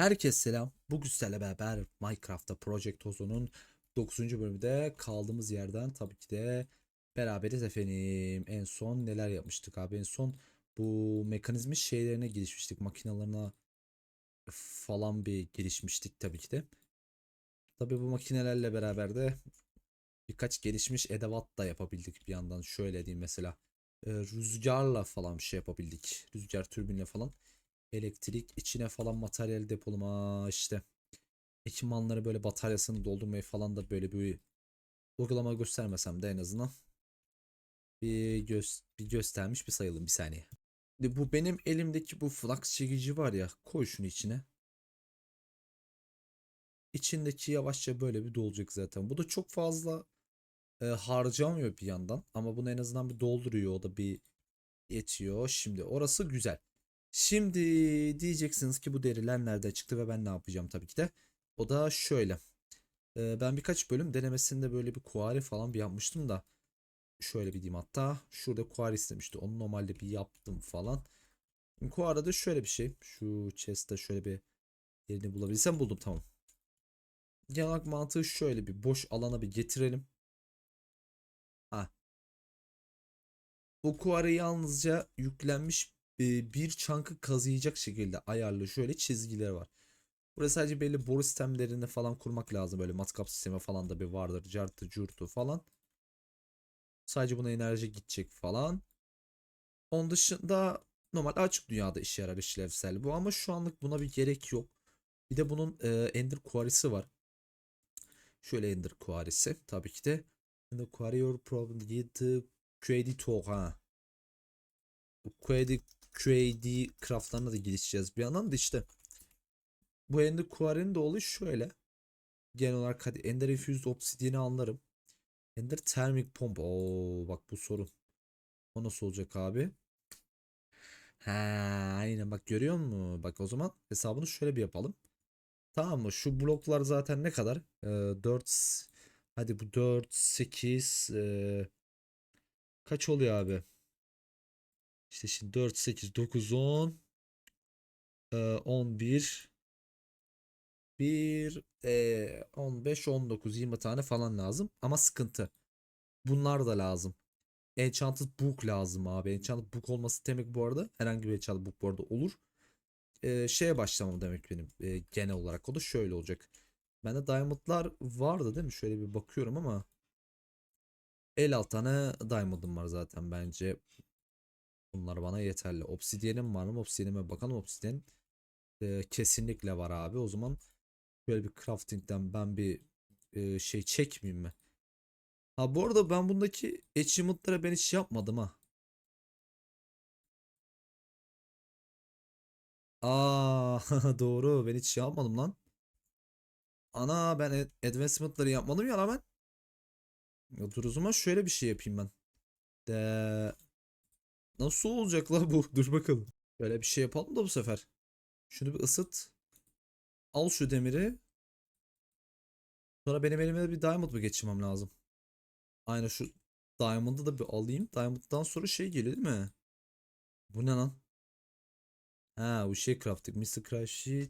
Herkese selam. Bugün sizlerle beraber Minecraft'ta Project Ozo'nun 9. bölümünde kaldığımız yerden tabii ki de beraberiz efendim. En son neler yapmıştık abi? En son bu mekanizmin şeylerine gelişmiştik. Makinalarına falan bir gelişmiştik tabii ki de. Tabii bu makinelerle beraber de birkaç gelişmiş edevat da yapabildik bir yandan. Şöyle diyeyim mesela. e, rüzgarla falan bir şey yapabildik. Rüzgar türbinle falan elektrik içine falan materyal depolama işte ekipmanları böyle bataryasını doldurmayı falan da böyle bir uygulama göstermesem de en azından bir, göz, bir göstermiş bir sayalım bir saniye. Şimdi bu benim elimdeki bu flux çekici var ya koy şunu içine. İçindeki yavaşça böyle bir dolacak zaten. Bu da çok fazla e, harcamıyor bir yandan ama bunu en azından bir dolduruyor o da bir yetiyor. Şimdi orası güzel. Şimdi diyeceksiniz ki bu deriler nerede çıktı ve ben ne yapacağım tabii ki de. O da şöyle. Ben birkaç bölüm denemesinde böyle bir kuari falan bir yapmıştım da. Şöyle bir diyeyim hatta. Şurada kuari istemişti. Onu normalde bir yaptım falan. Kuarada şöyle bir şey. Şu chest'te şöyle bir yerini bulabilsem buldum tamam. Genel mantığı şöyle bir boş alana bir getirelim. Ha. Bu kuarı yalnızca yüklenmiş e, bir çankı kazıyacak şekilde ayarlı şöyle çizgileri var. Burası sadece belli boru sistemlerini falan kurmak lazım. Böyle matkap sistemi falan da bir vardır. Cartı curtu falan. Sadece buna enerji gidecek falan. Onun dışında normal açık dünyada işe yarar işlevsel bu ama şu anlık buna bir gerek yok. Bir de bunun e, Ender Quarry'si var. Şöyle Ender Quarry'si tabii ki de. Ender Quarry your problem with QAD talk ha. Bu QAD craftlarına da gelişeceğiz bir yandan da işte. Bu Ender Quarry'nin de olayı şöyle. Genel olarak hadi Ender Infused Obsidian'i anlarım. Ender Thermic Pomp. Oo bak bu sorun. O nasıl olacak abi? Ha aynen bak görüyor musun? Bak o zaman hesabını şöyle bir yapalım. Tamam mı? Şu bloklar zaten ne kadar? Ee, 4 hadi bu 4 8 ee, kaç oluyor abi? İşte şimdi 4 8 9 10 ee, 11 1 ee, 15 19 20 tane falan lazım ama sıkıntı. Bunlar da lazım. Enchanted Book lazım abi. Enchanted Book olması demek bu arada herhangi bir Enchanted Book bu arada olur. Ee, şeye başlamam demek benim e, genel olarak o da şöyle olacak. Bende Diamond'lar vardı değil mi? Şöyle bir bakıyorum ama 56 tane Diamond'ım var zaten bence. Bunlar bana yeterli. Obsidian'im var mı? Obsidian'ime bakalım. Obsidian e, kesinlikle var abi. O zaman böyle bir crafting'den ben bir e, şey çekmeyeyim mi? Ha bu arada ben bundaki achievement'lara ben hiç yapmadım ha. Aa doğru ben hiç şey yapmadım lan. Ana ben ad- advancement'ları yapmadım ya. Ya dur o zaman şöyle bir şey yapayım ben. De nasıl olacak la bu? Dur bakalım. Böyle bir şey yapalım da bu sefer. Şunu bir ısıt. Al şu demiri. Sonra benim elime bir diamond mı geçirmem lazım? Aynen şu diamond'ı da bir alayım. Diamond'dan sonra şey geliyor değil mi? Bu ne lan? Ha bu şey crafting. Mr. Crafty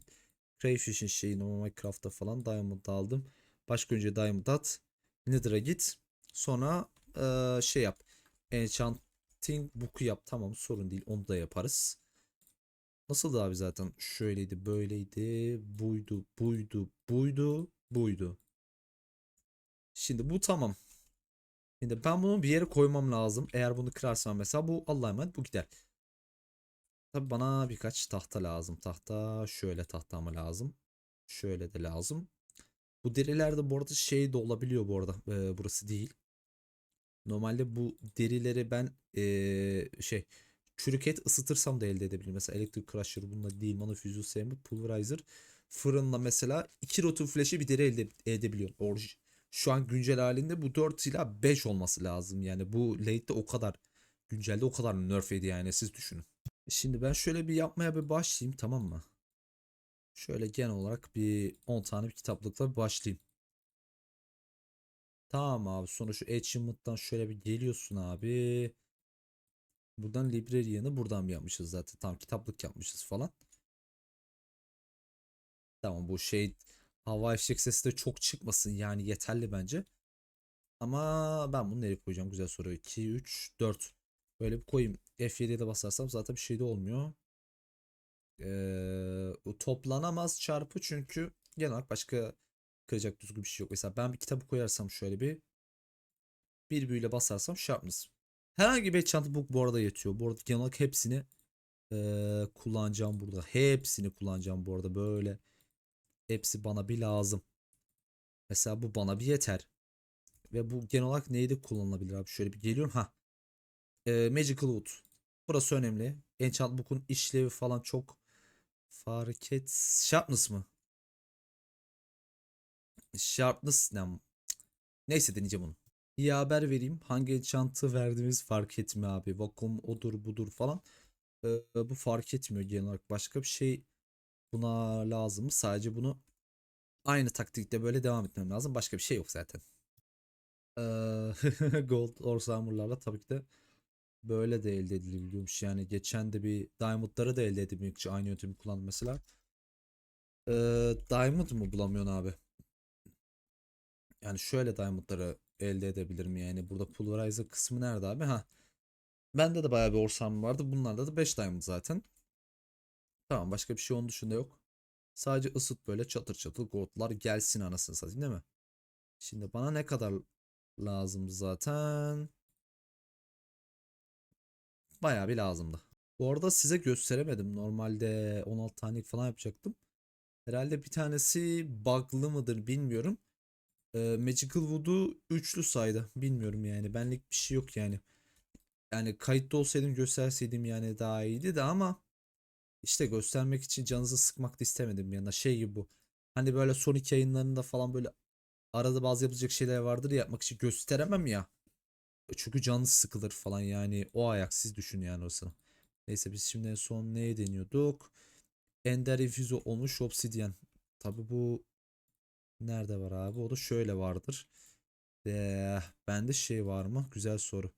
Crayfish'in şeyi normal Minecraft'ta falan Diamond aldım. Başka önce Diamond at. Nether'a git. Sonra eee, şey yap. Enchanting Book'u yap. Tamam sorun değil. Onu da yaparız. Nasıldı abi zaten? Şöyleydi, böyleydi, buydu, buydu, buydu, buydu. Şimdi bu tamam. Şimdi ben bunu bir yere koymam lazım. Eğer bunu kırarsam mesela bu Allah'a emanet bu gider. Tabi bana birkaç tahta lazım. Tahta şöyle tahta mı lazım? Şöyle de lazım. Bu derilerde bu arada şey de olabiliyor bu arada. Ee, burası değil. Normalde bu derileri ben ee, şey çürük et ısıtırsam da elde edebilirim. Mesela Electric Crusher bununla değil. Mana Fusion Saber, Pulverizer. Fırınla mesela 2 rotor flash'i bir deri elde edebiliyorum. Orj şu an güncel halinde bu 4 ila 5 olması lazım. Yani bu late'de o kadar güncelde o kadar nerf yedi yani siz düşünün. Şimdi ben şöyle bir yapmaya bir başlayayım tamam mı? Şöyle genel olarak bir 10 tane bir kitaplıkla başlayayım. Tamam abi sonra şu achievement'tan şöyle bir geliyorsun abi. Buradan librarian'ı buradan bir yapmışız zaten. Tam kitaplık yapmışız falan. Tamam bu şey hava fişek sesi de çok çıkmasın yani yeterli bence. Ama ben bunu nereye koyacağım? Güzel soru. 2, 3, 4. Böyle bir koyayım. F7'ye de basarsam zaten bir şey de olmuyor. Ee, toplanamaz çarpı çünkü genel olarak başka kıracak düzgün bir şey yok. Mesela ben bir kitabı koyarsam şöyle bir bir büyüyle basarsam sharpness. Herhangi bir çanta bu, bu arada yetiyor. Bu arada genel olarak hepsini ee, kullanacağım burada. Hepsini kullanacağım bu arada böyle. Hepsi bana bir lazım. Mesela bu bana bir yeter. Ve bu genel olarak neyde kullanılabilir abi? Şöyle bir geliyorum. Ha. Ee, Magical Wood. Burası önemli. Enchant Book'un işlevi falan çok fark et. Sharpness mı? Sharpness ne? Neyse deneyeceğim onu. Bir haber vereyim. Hangi enchant'ı verdiğimiz fark etmiyor abi. Vakum odur budur falan. Ee, bu fark etmiyor genel olarak. Başka bir şey buna lazım mı? Sadece bunu aynı taktikte böyle devam etmem lazım. Başka bir şey yok zaten. Ee, Gold or Summer'larla tabii ki de böyle de elde edilebiliyormuş. Yani geçen de bir Diamond'ları da elde için aynı yöntemi kullandım mesela. Ee, Diamond mı bulamıyorsun abi? Yani şöyle Diamond'ları elde edebilirim yani. Burada Pulverizer kısmı nerede abi? Ha. Bende de bayağı bir orsam vardı. Bunlarda da 5 Diamond zaten. Tamam başka bir şey onun dışında yok. Sadece ısıt böyle çatır çatır goldlar gelsin anasını satayım değil mi? Şimdi bana ne kadar lazım zaten? Bayağı bir lazımdı. Bu arada size gösteremedim. Normalde 16 tane falan yapacaktım. Herhalde bir tanesi bug'lı mıdır bilmiyorum. Ee, Magical Wood'u üçlü saydı. Bilmiyorum yani. Benlik bir şey yok yani. Yani kayıtlı olsaydım gösterseydim yani daha iyiydi de ama işte göstermek için canınızı sıkmak da istemedim yana. Şey gibi bu. Hani böyle son iki yayınlarında falan böyle arada bazı yapılacak şeyler vardır ya yapmak için gösteremem ya. Çünkü canınız sıkılır falan yani. O ayak siz düşün yani orasını. Neyse biz şimdi en son neye deniyorduk? Ender Infuso olmuş Obsidian. Tabi bu nerede var abi? O da şöyle vardır. Ee, bende şey var mı? Güzel soru.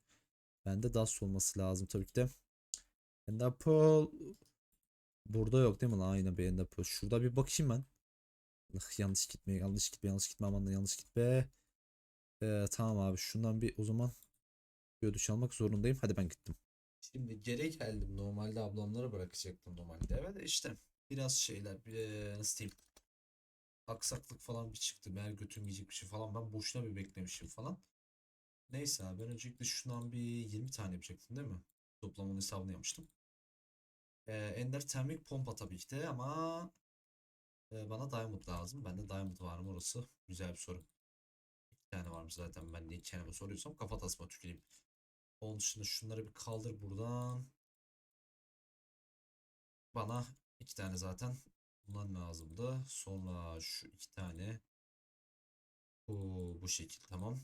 Bende DAS olması lazım tabii ki de. Ender Pearl burada yok değil mi lan? Aynen bir Ender Pearl. Şurada bir bakayım ben. Yanlış gitme, yanlış gitme, yanlış gitme aman da yanlış gitme. Ee, tamam abi şundan bir o zaman ödüş almak zorundayım. Hadi ben gittim. Şimdi geri geldim. Normalde ablamlara bırakacaktım normalde. Evet işte biraz şeyler bir, e, nasıl diyeyim aksaklık falan bir çıktı. Meğer götüm bir şey falan. Ben boşuna bir beklemişim falan. Neyse abi ben öncelikle şundan bir 20 tane yapacaktım değil mi? Toplamın hesabını yapmıştım. Ee, Ender termik pompa tabii ki de ama e, bana diamond lazım. Bende diamond var mı orası? Güzel bir soru. İki tane varmış zaten ben iki tane soruyorsam kafa tasma tüküreyim. Onun dışında şunları bir kaldır buradan. Bana iki tane zaten bundan lazımdı. Sonra şu iki tane. Bu, bu şekil tamam.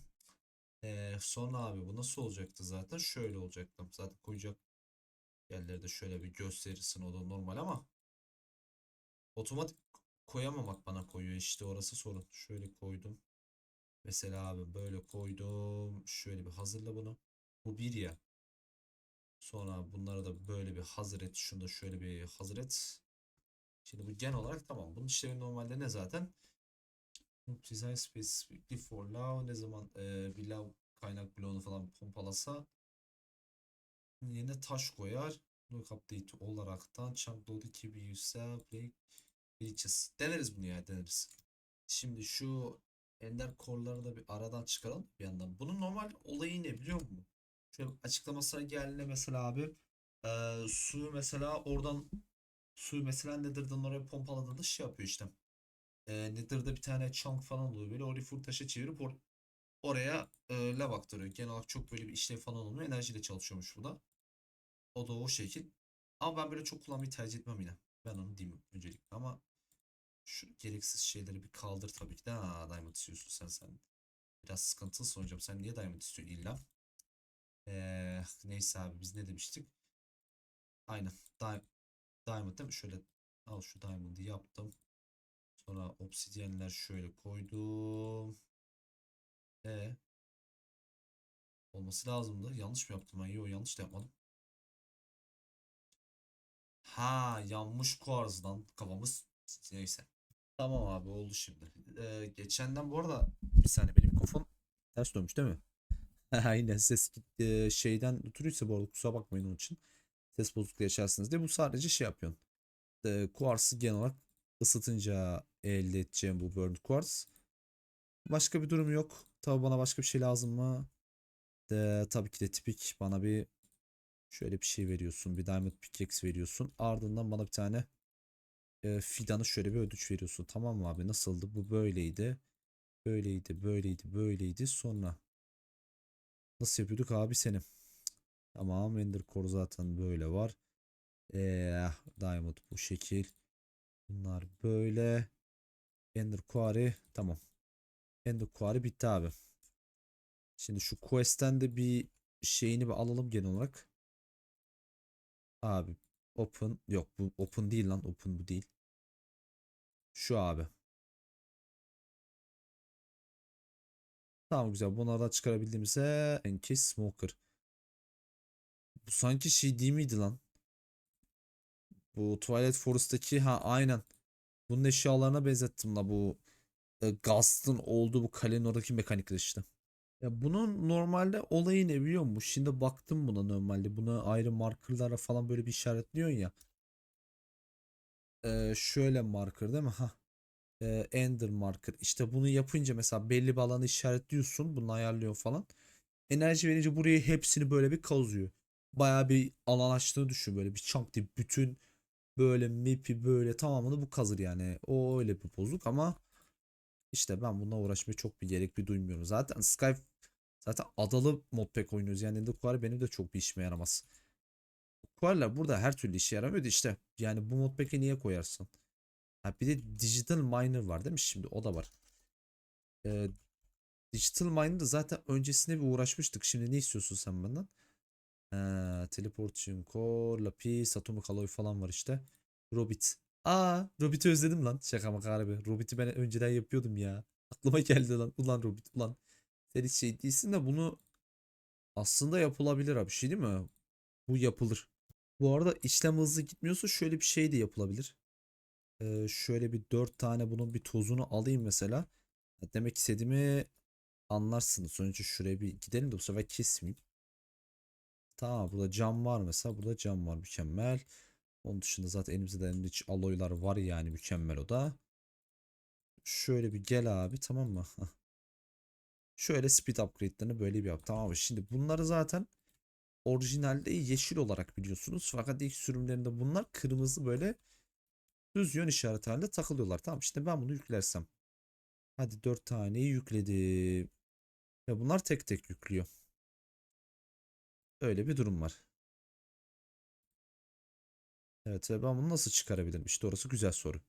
Ee, sonra abi bu nasıl olacaktı zaten? Şöyle olacaktı. Zaten koyacak yerleri de şöyle bir gösterirsin o da normal ama otomatik koyamamak bana koyuyor işte orası sorun. Şöyle koydum. Mesela abi böyle koydum. Şöyle bir hazırla bunu. Bu bir ya. Sonra bunları da böyle bir hazır et. Şunu da şöyle bir hazır et. Şimdi bu gen olarak tamam. Bunun işlevi normalde ne zaten? Design specifically for love ne zaman e, bir lav kaynak bloğunu falan pompalasa yine taş koyar. Look update olaraktan chunk load 2 yüksel play glitches. Deneriz bunu ya deneriz. Şimdi şu ender core'ları da bir aradan çıkaralım bir yandan. Bunun normal olayı ne biliyor musun? Şöyle açıklamasına geldiğinde mesela abi e, suyu mesela oradan suyu mesela Nether'dan oraya pompaladığında şey yapıyor işte. E, Nether'da bir tane chunk falan oluyor. Böyle orayı full taşa çevirip or oraya e, lav aktarıyor. Genel olarak çok böyle bir işlev falan olmuyor. Enerjiyle çalışıyormuş bu da. O da o şekil. Ama ben böyle çok kullanmayı tercih etmem yine. Ben onu diyeyim öncelikle ama şu gereksiz şeyleri bir kaldır tabii ki de. Ha, Diamond istiyorsun sen sen. Biraz sıkıntılı soracağım. Sen niye Diamond istiyorsun illa? Ee, neyse abi biz ne demiştik? Aynen. Di Diamond değil mi? Şöyle al şu Diamond'ı yaptım. Sonra obsidyenler şöyle koydum. E olması lazımdı. Yanlış mı yaptım ben? Yok yanlış da yapmadım. Ha yanmış kuarzdan kafamız neyse. Tamam abi oldu şimdi. Ee, geçenden bu arada bir saniye benim mikrofon ters dönmüş değil mi? Aynen ses gitti. Şeyden ötürüyse bu arada kusura bakmayın onun için. Ses bozukluğu yaşarsınız diye. Bu sadece şey yapıyorsun. Ee, kuarsı genel olarak ısıtınca elde edeceğim bu burnt quartz. Başka bir durum yok. Tabi bana başka bir şey lazım mı? De, tabii ki de tipik bana bir şöyle bir şey veriyorsun. Bir diamond pickaxe veriyorsun. Ardından bana bir tane e, fidanı şöyle bir ödünç veriyorsun. Tamam mı abi? Nasıldı? Bu böyleydi. Böyleydi, böyleydi, böyleydi. Sonra nasıl yapıyorduk abi senin? Tamam, Ender Core zaten böyle var. Eee, Diamond bu şekil. Bunlar böyle. Ender Quarry tamam. Ender Quarry bitti abi. Şimdi şu quest'ten de bir şeyini bir alalım genel olarak. Abi open yok bu open değil lan open bu değil. Şu abi. Tamam güzel. Bunlardan çıkarabildiğimizde Enki Smoker. Bu sanki şey değil miydi lan? Bu Twilight Forest'taki ha aynen. Bunun eşyalarına benzettim la bu e, Gast'ın olduğu bu kalenin oradaki mekanikler işte. Ya bunun normalde olayı ne biliyor musun? Şimdi baktım buna normalde. Buna ayrı markerlara falan böyle bir işaretliyorsun ya. Ee, şöyle marker değil mi? Ha. Ee, Ender marker. İşte bunu yapınca mesela belli bir alanı işaretliyorsun. Bunu ayarlıyor falan. Enerji verince burayı hepsini böyle bir kazıyor. Bayağı bir alan açtığını düşün böyle bir chunk diye bütün böyle map'i böyle tamamını bu kazır yani. O öyle bir bozuk ama işte ben bununla uğraşmaya çok bir gerek bir duymuyorum. Zaten Sky zaten adalı modpack oynuyoruz. Yani Quarry benim de çok bir işime yaramaz. Quarry'ler burada her türlü işe yaramıyor da işte yani bu modpack'e niye koyarsın? Ha bir de Digital Miner var değil mi? Şimdi o da var. Ee, Digital Miner'da zaten öncesinde bir uğraşmıştık. Şimdi ne istiyorsun sen benden? Ee, Teleportation Core, Lapis, Atomic Alloy falan var işte. Robit. Aa, Robit'i özledim lan. Şaka maka harbi. Robit'i ben önceden yapıyordum ya. Aklıma geldi lan. Ulan Robit ulan. Sen hiç şey değilsin de bunu aslında yapılabilir abi. Şey değil mi? Bu yapılır. Bu arada işlem hızlı gitmiyorsa şöyle bir şey de yapılabilir. Ee, şöyle bir 4 tane bunun bir tozunu alayım mesela. Demek istediğimi anlarsınız. Sonuçta şuraya bir gidelim de bu sefer kesmeyeyim. Tamam burada cam var mesela. Burada cam var mükemmel. Onun dışında zaten elimizde de enrich alloylar var yani mükemmel o da. Şöyle bir gel abi tamam mı? Şöyle speed upgrade'lerini böyle bir yap. Tamam mı? Şimdi bunları zaten orijinalde yeşil olarak biliyorsunuz. Fakat ilk sürümlerinde bunlar kırmızı böyle düz yön işareti halinde takılıyorlar. Tamam işte ben bunu yüklersem. Hadi 4 taneyi yükledim. Ve bunlar tek tek yüklüyor. Öyle bir durum var. Evet ve ben bunu nasıl çıkarabilirim? İşte orası güzel soru.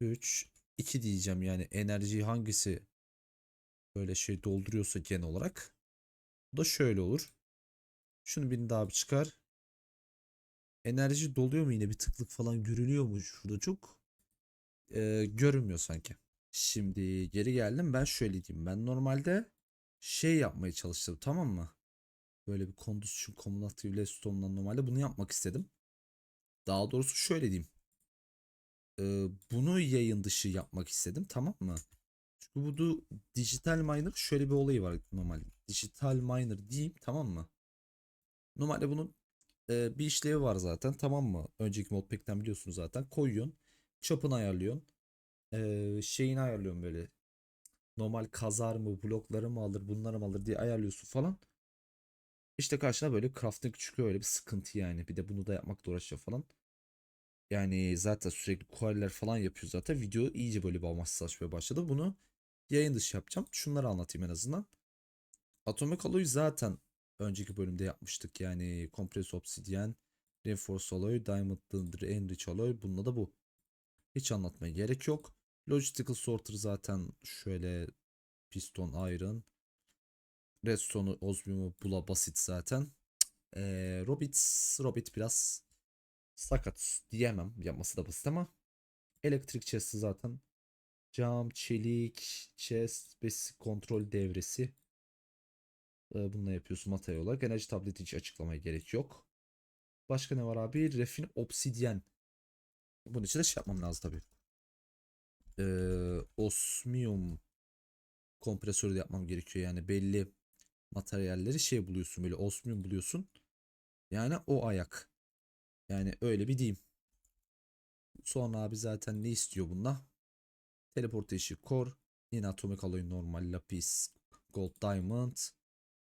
3, 2 diyeceğim yani enerjiyi hangisi böyle şey dolduruyorsa genel olarak. Bu da şöyle olur. Şunu birini daha bir çıkar. Enerji doluyor mu yine bir tıklık falan görülüyor mu şurada çok? Ee, görünmüyor sanki. Şimdi geri geldim ben şöyle diyeyim. Ben normalde şey yapmaya çalıştım tamam mı? Böyle bir Condition Cumulative Redstone'dan normalde bunu yapmak istedim. Daha doğrusu şöyle diyeyim. Ee, bunu yayın dışı yapmak istedim tamam mı? Çünkü bu da dijital miner şöyle bir olayı var normalde. Dijital miner diyeyim tamam mı? Normalde bunun e, bir işlevi var zaten tamam mı? Önceki modpack'ten biliyorsunuz zaten. Koyuyorsun. Çapını ayarlıyorsun. E, şeyini ayarlıyorsun böyle. Normal kazar mı, blokları mı alır, bunları mı alır diye ayarlıyorsun falan. İşte karşına böyle crafting çıkıyor öyle bir sıkıntı yani. Bir de bunu da yapmakla uğraşıyor falan. Yani zaten sürekli query'ler falan yapıyor zaten. Video iyice böyle bir amaçsızlaşmaya başladı. Bunu yayın dışı yapacağım. Şunları anlatayım en azından. Atomic Alloy zaten önceki bölümde yapmıştık. Yani Compressed Obsidian, Reinforced Alloy, Diamond Thunder, Enrich Alloy. Bununla da bu. Hiç anlatmaya gerek yok. Logistical Sorter zaten şöyle Piston Iron. Redstone'u, Osmium'u bula basit zaten. Ee, Robit, Robit biraz sakat diyemem. Yapması da basit ama. Elektrik chest'i zaten. Cam, çelik, chest, basic kontrol devresi. Ee, bununla yapıyorsun materi olarak. Enerji tableti hiç açıklamaya gerek yok. Başka ne var abi? Refin obsidyen. Bunun için de şey yapmam lazım tabii. eee osmium kompresörü de yapmam gerekiyor. Yani belli materyalleri şey buluyorsun böyle osmium buluyorsun. Yani o ayak. Yani öyle bir diyeyim. Sonra abi zaten ne istiyor bunda? Teleportation core, yine atomic alloy normal, lapis, gold diamond,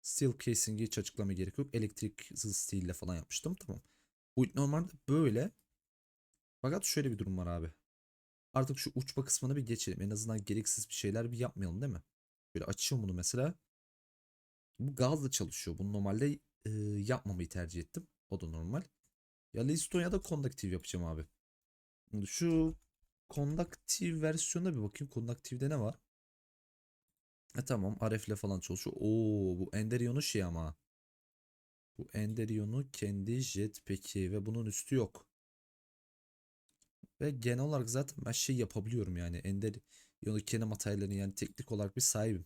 steel casing'i hiç açıklama gerek yok. Elektrik steel ile falan yapmıştım. Tamam. Bu normalde böyle. Fakat şöyle bir durum var abi. Artık şu uçma kısmına bir geçelim. En azından gereksiz bir şeyler bir yapmayalım değil mi? Böyle açıyorum bunu mesela. Bu gazla çalışıyor. Bunu normalde e, yapmamayı tercih ettim. O da normal. Ya Liston ya da konduktif yapacağım abi. Şu konduktif versiyonuna bir bakayım. Konduktifde ne var? E tamam RF ile falan çalışıyor. Oo bu Enderion'un şey ama. Bu Enderion'un kendi jetpack'i ve bunun üstü yok. Ve genel olarak zaten ben şey yapabiliyorum yani. Enderion'un kendi materyallerini yani teknik olarak bir sahibim.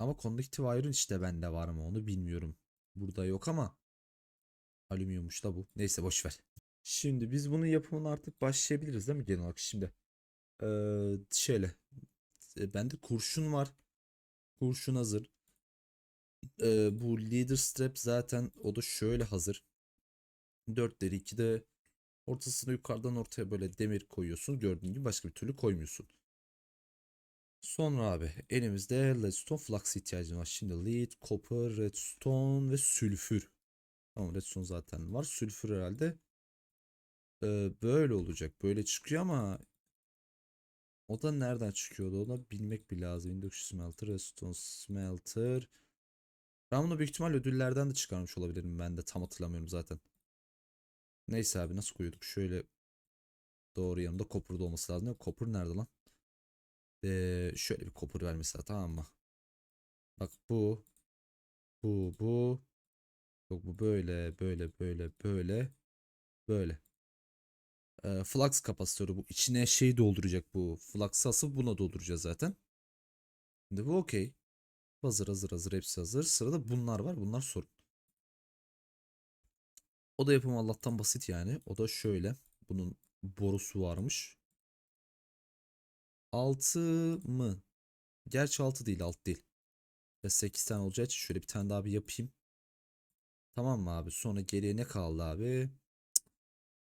Ama konduktif iron işte bende var mı onu bilmiyorum. Burada yok ama alüminyummuş da bu. Neyse boş ver. Şimdi biz bunun yapımına artık başlayabiliriz değil mi genel olarak? Şimdi eee şöyle e, bende kurşun var. Kurşun hazır. Eee, bu leader strap zaten o da şöyle hazır. 4 deri 2 de ortasına yukarıdan ortaya böyle demir koyuyorsun. Gördüğün gibi başka bir türlü koymuyorsun. Sonra abi elimizde redstone flux ihtiyacımız var. Şimdi lead, copper, redstone ve sülfür. Tamam redstone zaten var. Sülfür herhalde e, böyle olacak. Böyle çıkıyor ama o da nereden çıkıyordu? Onu bilmek bir lazım. Induction smelter, redstone smelter. Ben bunu büyük ihtimal ödüllerden de çıkarmış olabilirim. Ben de tam hatırlamıyorum zaten. Neyse abi nasıl koyuyorduk? Şöyle doğru yanımda copper da olması lazım. Copper nerede lan? Ee, şöyle bir copper ver mesela tamam mı? Bak bu. Bu bu. Yok bu böyle böyle böyle böyle. Böyle. Ee, flux kapasitörü bu. içine şey dolduracak bu. Flux asıp buna dolduracağız zaten. Şimdi bu okey. Hazır hazır hazır hepsi hazır. Sırada bunlar var. Bunlar sorun. O da yapımı Allah'tan basit yani. O da şöyle. Bunun borusu varmış. 6 mı? Gerçi 6 değil 6 değil. Ve 8 tane olacağı için şöyle bir tane daha bir yapayım. Tamam mı abi? Sonra geriye ne kaldı abi?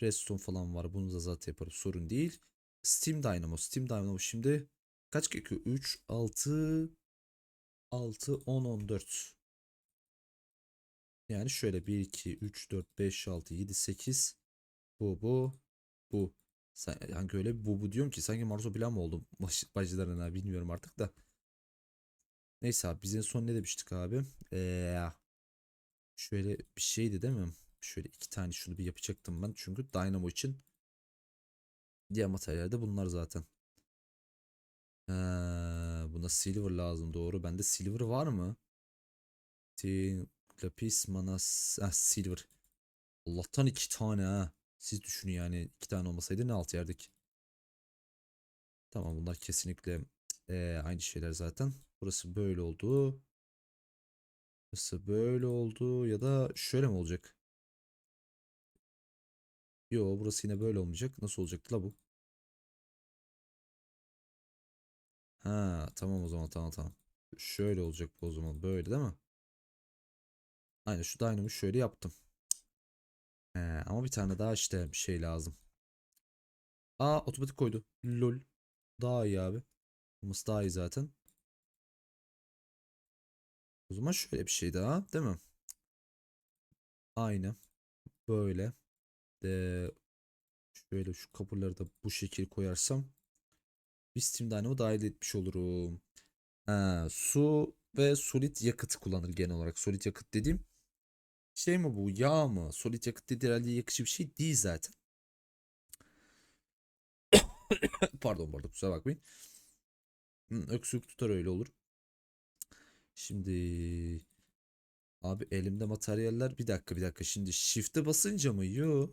Redstone falan var. Bunu da zaten yaparım. Sorun değil. Steam Dynamo. Steam Dynamo şimdi kaç gerekiyor? 3, 6, 6, 10, 14. Yani şöyle 1, 2, 3, 4, 5, 6, 7, 8. Bu, bu, bu. Yani öyle bir bu bu diyorum ki sanki Marzo Bilan mı oldum baş, bacılarına bilmiyorum artık da. Neyse abi biz en son ne demiştik abi? Ee, şöyle bir şeydi değil mi? Şöyle iki tane şunu bir yapacaktım ben. Çünkü Dynamo için diğer materyalde bunlar zaten. Ee, buna silver lazım doğru. Bende silver var mı? Lapis, manas, ah, silver. Allah'tan iki tane ha. Siz düşünün yani iki tane olmasaydı ne alt yerdik. Tamam bunlar kesinlikle eee, aynı şeyler zaten. Burası böyle oldu. Burası böyle oldu ya da şöyle mi olacak? Yo burası yine böyle olmayacak. Nasıl olacaktı la bu? Ha tamam o zaman tamam tamam. Şöyle olacak bu o zaman böyle değil mi? Aynen şu dynamo'yu şöyle yaptım. He, ama bir tane daha işte bir şey lazım. Aa otomatik koydu. Lol. Daha iyi abi. Olması daha iyi zaten. O zaman şöyle bir şey daha değil mi? Aynı. Böyle. De şöyle şu kapıları da bu şekil koyarsam bir Steam Dynamo dahil etmiş olurum. Ha, su ve solid yakıt kullanır genel olarak. Solid yakıt dediğim şey mi bu? Yağ mı? Solid yakıt herhalde yakıcı bir şey değil zaten. Pardon pardon kusura bakmayın. Hı, öksürük tutar öyle olur. Şimdi abi elimde materyaller bir dakika bir dakika şimdi shift'e basınca mı? Yo.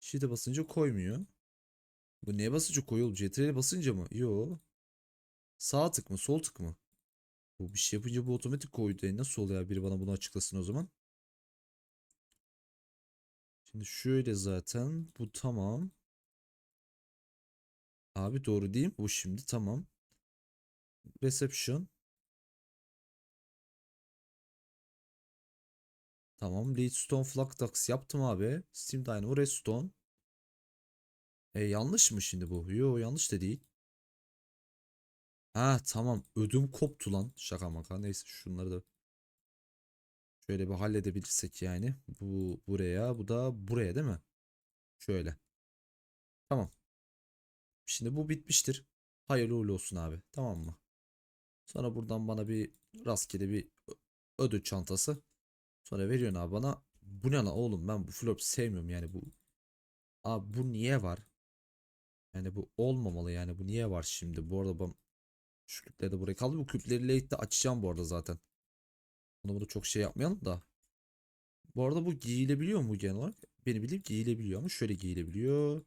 Shift'e basınca koymuyor. Bu neye basınca koyuyor? CTRL'e basınca mı? Yo. Sağ tık mı? Sol tık mı? Bu bir şey yapınca bu otomatik koydu. E nasıl oluyor? Biri bana bunu açıklasın o zaman. Şimdi şöyle zaten bu tamam. abi doğru değil mi bu şimdi tamam. Reception. Tamam Leadstone Flux yaptım abi. Steam Dynamo Redstone. E yanlış mı şimdi bu? Yo yanlış da değil. Ha tamam ödüm koptu lan. Şaka maka neyse şunları da şöyle bir halledebilirsek yani. Bu buraya bu da buraya değil mi? Şöyle. Tamam. Şimdi bu bitmiştir. Hayırlı uğurlu olsun abi. Tamam mı? Sonra buradan bana bir rastgele bir ödül çantası. Sonra veriyorsun abi bana. Bu ne lan oğlum ben bu flop sevmiyorum yani bu. Abi bu niye var? Yani bu olmamalı yani bu niye var şimdi? Bu arada ben şu küpleri de buraya kaldı. Bu küpleri late'de açacağım bu arada zaten. Bunu bunu çok şey yapmayalım da. Bu arada bu giyilebiliyor mu genel olarak? Beni bilip giyilebiliyor ama şöyle giyilebiliyor.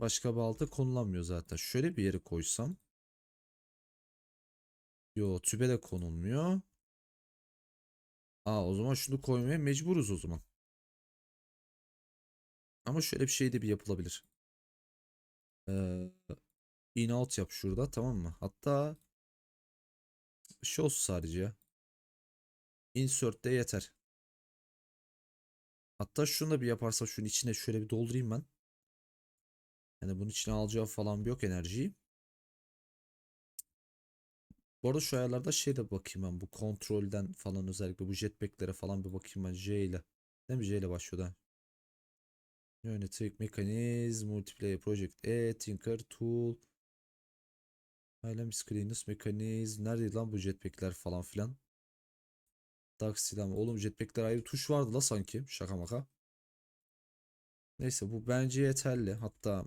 Başka bir alta konulamıyor zaten. Şöyle bir yere koysam. Yo tübe de konulmuyor. Aa o zaman şunu koymaya mecburuz o zaman. Ama şöyle bir şey de bir yapılabilir. Ee, in out yap şurada tamam mı? Hatta şey olsun sadece. Insert de yeter. Hatta şunu da bir yaparsam şunun içine şöyle bir doldurayım ben. Yani bunun içine alacağı falan bir yok enerjiyi. Bu arada şu ayarlarda şey de bakayım ben bu kontrolden falan özellikle bu jetpacklere falan bir bakayım ben J ile. Değil mi J ile başlıyor da. Yönetik, mekanizm, multiplayer project, e, tinker, tool. Ailem screenless, mekanizm. Neredeydi lan bu jetpackler falan filan. Dark silahı. Oğlum jetpackler ayrı tuş vardı la sanki. Şaka maka. Neyse bu bence yeterli. Hatta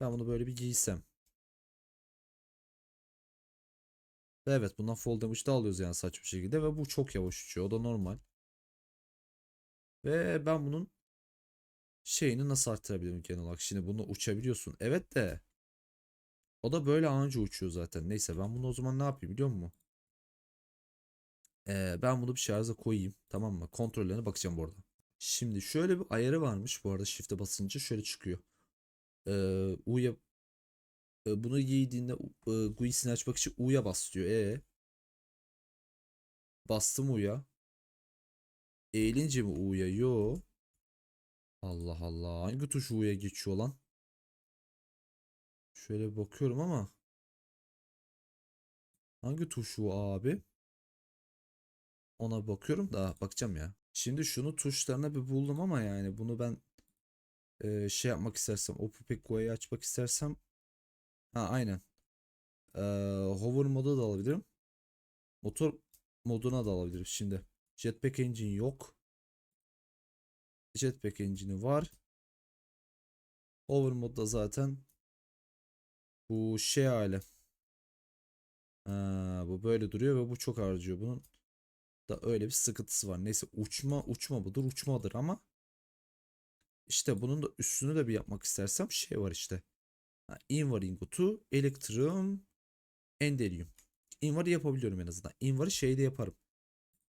ben bunu böyle bir giysem. Ve Evet bundan fall damage da alıyoruz yani saçma şekilde ve bu çok yavaş uçuyor. O da normal. Ve ben bunun şeyini nasıl arttırabilirim genel olarak? Şimdi bunu uçabiliyorsun. Evet de o da böyle anca uçuyor zaten. Neyse ben bunu o zaman ne yapayım biliyor musun? Ee, ben bunu bir şarja koyayım. Tamam mı? Kontrollerine bakacağım bu arada. Şimdi şöyle bir ayarı varmış bu arada shift'e basınca şöyle çıkıyor. Ee, U'ya e, bunu giydiğinde e, GUI'sini açmak için U'ya bas diyor. E bastım U'ya. Eğilince mi U'ya? Yo. Allah Allah. Hangi tuş U'ya geçiyor lan? Şöyle bakıyorum ama. Hangi tuş U abi? Ona bakıyorum da bakacağım ya. Şimdi şunu tuşlarına bir buldum ama yani bunu ben e, şey yapmak istersem OpenPGA'yı açmak istersem ha aynen. E, hover modu da alabilirim. Motor moduna da alabilirim. Şimdi Jetpack Engine yok. Jetpack Engine'i var. Hover modda zaten bu şey hali. Ha, bu böyle duruyor ve bu çok harcıyor. Bunun da öyle bir sıkıntısı var. Neyse uçma uçma budur uçmadır ama işte bunun da üstünü de bir yapmak istersem şey var işte. Ha, invar elektrum, enderium. Invar'ı yapabiliyorum en azından. Invar'ı şeyde yaparım.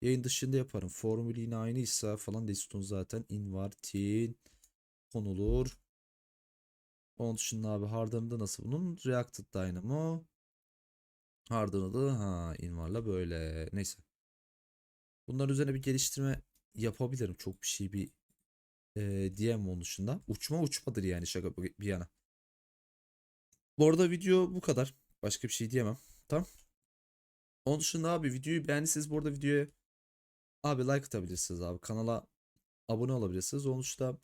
Yayın dışında yaparım. Formülü yine aynıysa falan Deston zaten invar, tin konulur. Onun dışında abi Harden'da nasıl bunun? Reacted Dynamo. Harden'da ha invarla böyle. Neyse. Bunların üzerine bir geliştirme yapabilirim. Çok bir şey bir e, diyemem onun dışında. Uçma uçmadır yani şaka bir yana. Bu arada video bu kadar. Başka bir şey diyemem. Tamam. Onun dışında abi videoyu beğendiyseniz bu arada videoya abi like atabilirsiniz abi. Kanala abone olabilirsiniz. Onun dışında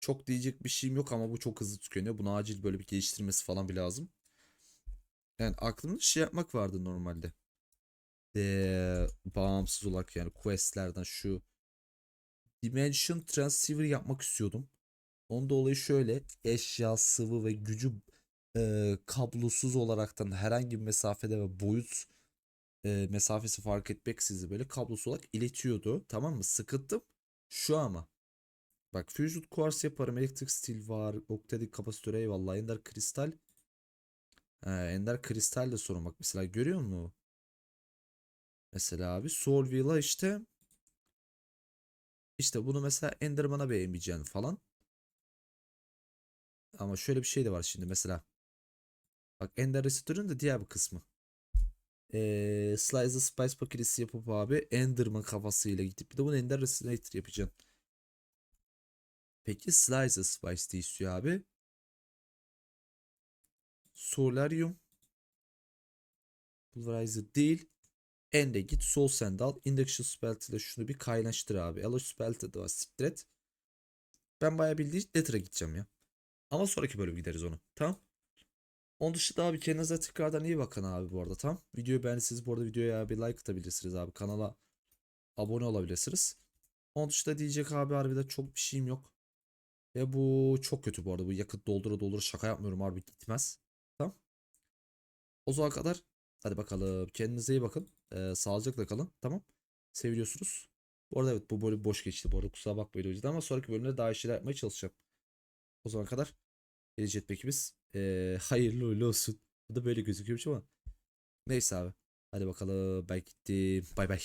çok diyecek bir şeyim yok ama bu çok hızlı tükeniyor. Buna acil böyle bir geliştirmesi falan bir lazım. Yani aklımda şey yapmak vardı normalde. Ee, bağımsız olarak yani questlerden şu Dimension Transceiver yapmak istiyordum. Onun dolayı şöyle eşya, sıvı ve gücü e, kablosuz olaraktan herhangi bir mesafede ve boyut e, mesafesi fark etmeksizin böyle kablosuz olarak iletiyordu. Tamam mı? Sıkıntım şu ama. Bak Fusion Quartz yaparım. Elektrik Steel var. Octadik kapasitör eyvallah. Ender Kristal. He, Ender Kristal de sorun bak. Mesela görüyor musun? Mesela abi Soulwheel'a işte işte bunu mesela Enderman'a beğenmeyeceksin falan. Ama şöyle bir şey de var şimdi mesela. Bak Ender Resistör'ün de diğer bir kısmı. Ee, Slice the Spice paketisi yapıp abi Enderman kafasıyla gidip bir de bunu Ender Resonator yapacaksın. Peki Slice the Spice istiyor abi. Solarium. Pulverizer değil. Ende git Soul Sand al. Induction Spelt ile şunu bir kaynaştır abi. Elo Spelt'e de var. Siktir. Ben bayağı bildiğin Nether'a gideceğim ya. Ama sonraki bölüm gideriz onu. Tamam. Onun dışında abi kendinize tekrardan iyi bakın abi bu arada tamam. Videoyu beğendiyseniz bu arada videoya bir like atabilirsiniz abi. Kanala abone olabilirsiniz. Onun dışında diyecek abi harbiden çok bir şeyim yok. Ve bu çok kötü bu arada. Bu yakıt doldura doldura şaka yapmıyorum harbi gitmez. Tamam. O zaman kadar hadi bakalım. Kendinize iyi bakın. Ee, sağlıcakla kalın. Tamam. Seviyorsunuz. Bu arada evet bu bölüm boş geçti. Bu arada kusura bakmayın o yüzden ama sonraki bölümde daha iyi şeyler yapmaya çalışacağım. O zaman kadar gelecek bekimiz ee, hayırlı uğurlu olsun. Bu da böyle gözüküyormuş ama. Neyse abi. Hadi bakalım ben gittim. Bay bay.